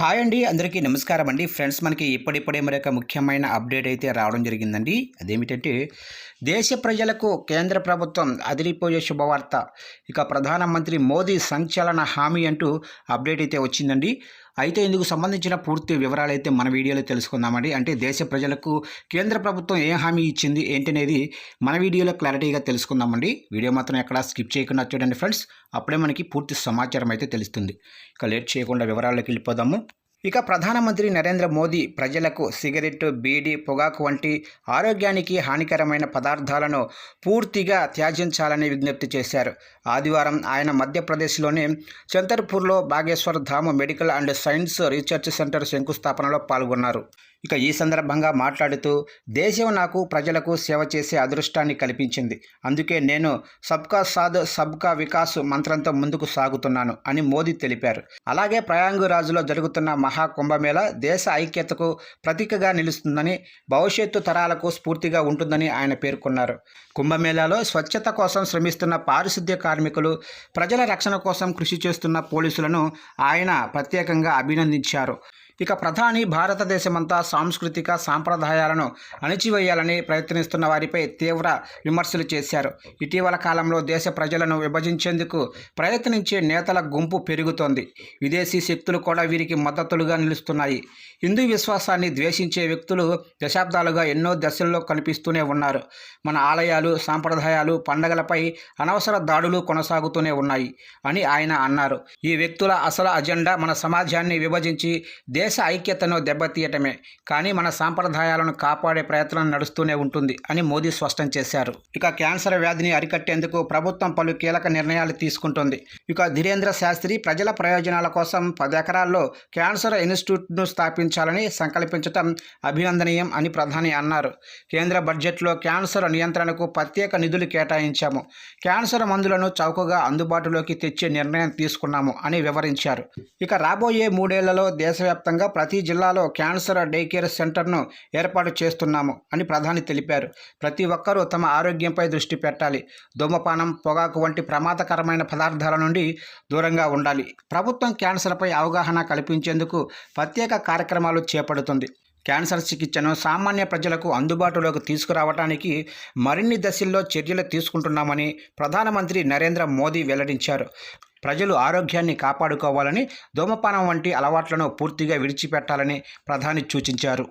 Hi అండి అందరికీ నమస్కారం అండి. ఫ్రెండ్స్ మనకి ఇప్పుడిప్పుడే మరొక ముఖ్యమైన అప్డేట్ అయితే రావడం జరిగిందండి. అదేమిటంటే దేశ ప్రజలకు కేంద్ర ప్రభుత్వం అదిరిపోయే శుభవార్త. ఇక ప్రధానమంత్రి మోదీ సంచలన హామీ అంటూ అప్డేట్ అయితే వచ్చిందండి. అయితే ఇందుకు సంబంధించిన పూర్తి వివరాలు అయితే మన వీడియోలో తెలుసుకుందామండి. అంటే దేశ ప్రజలకు కేంద్ర ప్రభుత్వం ఏ హామీ ఇచ్చింది ఏంటనేది మన వీడియోలో క్లారిటీగా తెలుసుకుందామండి. వీడియో మాత్రం ఎక్కడా స్కిప్ చేయకుండా చూడండి ఫ్రెండ్స్. అప్పుడే మనకి పూర్తి సమాచారం అయితే తెలుస్తుంది. ఇక లేట్ చేయకుండా వివరాల్లోకి వెళ్ళిపోదాము. ఇక ప్రధానమంత్రి నరేంద్ర మోదీ ప్రజలకు సిగరెట్ బీడీ పొగాకు వంటి ఆరోగ్యానికి హానికరమైన పదార్థాలను పూర్తిగా త్యాజించాలని విజ్ఞప్తి చేశారు. ఆదివారం ఆయన మధ్యప్రదేశ్లోని చంతర్పూర్లో Bageshwar Dham medical and science research centre శంకుస్థాపనలో పాల్గొన్నారు. ఇక ఈ సందర్భంగా మాట్లాడుతూ దేశం నాకు ప్రజలకు సేవ చేసే అదృష్టాన్ని కల్పించింది. అందుకే నేను సబ్కా సాద్ సబ్కా వికాస్ మంత్రంతో ముందుకు సాగుతున్నాను అని మోదీ తెలిపారు. అలాగే ప్రయాంగురాజులో జరుగుతున్న మహాకుంభమేళ దేశ ఐక్యతకు ప్రతీకగా నిలుస్తుందని భవిష్యత్తు తరాలకు స్ఫూర్తిగా ఉంటుందని ఆయన పేర్కొన్నారు. కుంభమేళాలో స్వచ్ఛత కోసం శ్రమిస్తున్న పారిశుద్ధ్య కార్మికులు ప్రజల రక్షణ కోసం కృషి చేస్తున్న పోలీసులను ఆయన ప్రత్యేకంగా అభినందించారు. ఇక ప్రధాని భారతదేశమంతా సాంస్కృతిక సాంప్రదాయాలను అణిచివేయాలని ప్రయత్నిస్తున్న వారిపై తీవ్ర విమర్శలు చేశారు. ఇటీవల కాలంలో దేశ ప్రజలను విభజించేందుకు ప్రయత్నించే నేతల గుంపు పెరుగుతోంది. విదేశీ శక్తులు కూడా వీరికి మద్దతులుగా నిలుస్తున్నాయి. హిందూ విశ్వాసాన్ని ద్వేషించే వ్యక్తులు దశాబ్దాలుగా ఎన్నో దశల్లో కనిపిస్తూనే ఉన్నారు. మన ఆలయాలు సాంప్రదాయాలు పండగలపై అనవసర దాడులు కొనసాగుతూనే ఉన్నాయి అని ఆయన అన్నారు. ఈ వ్యక్తుల అసలు అజెండా మన సమాజాన్ని విభజించి దేశ ఐక్యతను దెబ్బతీయటమే కానీ మన సాంప్రదాయాలను కాపాడే ప్రయత్నం నడుస్తూనే ఉంటుంది అని మోదీ స్పష్టం చేశారు. ఇక క్యాన్సర్ వ్యాధిని అరికట్టేందుకు ప్రభుత్వం పలు కీలక నిర్ణయాలు తీసుకుంటుంది. ఇక ధీరేంద్ర శాస్త్రి ప్రజల ప్రయోజనాల కోసం పది ఎకరాల్లో క్యాన్సర్ ఇన్స్టిట్యూట్ను స్థాపించాలని సంకల్పించటం అభినందనీయం అని ప్రధాని అన్నారు. కేంద్ర బడ్జెట్లో క్యాన్సర్ నియంత్రణకు ప్రత్యేక నిధులు కేటాయించాము. క్యాన్సర్ మందులను చౌకగా అందుబాటులోకి తెచ్చే నిర్ణయం తీసుకున్నాము అని వివరించారు. ఇక రాబోయే మూడేళ్ళలో దేశవ్యాప్తంగా ప్రతి జిల్లాలో క్యాన్సర్ డే కేర్ సెంటర్ను ఏర్పాటు చేస్తున్నాము అని ప్రధాని తెలిపారు. ప్రతి ఒక్కరూ తమ ఆరోగ్యంపై దృష్టి పెట్టాలి. ధూమపానం పొగాకు వంటి ప్రమాదకరమైన పదార్థాల నుండి దూరంగా ఉండాలి. ప్రభుత్వం క్యాన్సర్పై అవగాహన కల్పించేందుకు ప్రత్యేక కార్యక్రమాలు చేపడుతుంది. క్యాన్సర్ చికిత్సను సామాన్య ప్రజలకు అందుబాటులోకి తీసుకురావడానికి మరిన్ని దశల్లో చర్యలు తీసుకుంటున్నామని ప్రధానమంత్రి నరేంద్ర మోదీ వెల్లడించారు. ప్రజలు ఆరోగ్యాన్ని కాపాడుకోవాలని ధూమపానం వంటి అలవాట్లను పూర్తిగా విడిచిపెట్టాలని ప్రధాని సూచించారు.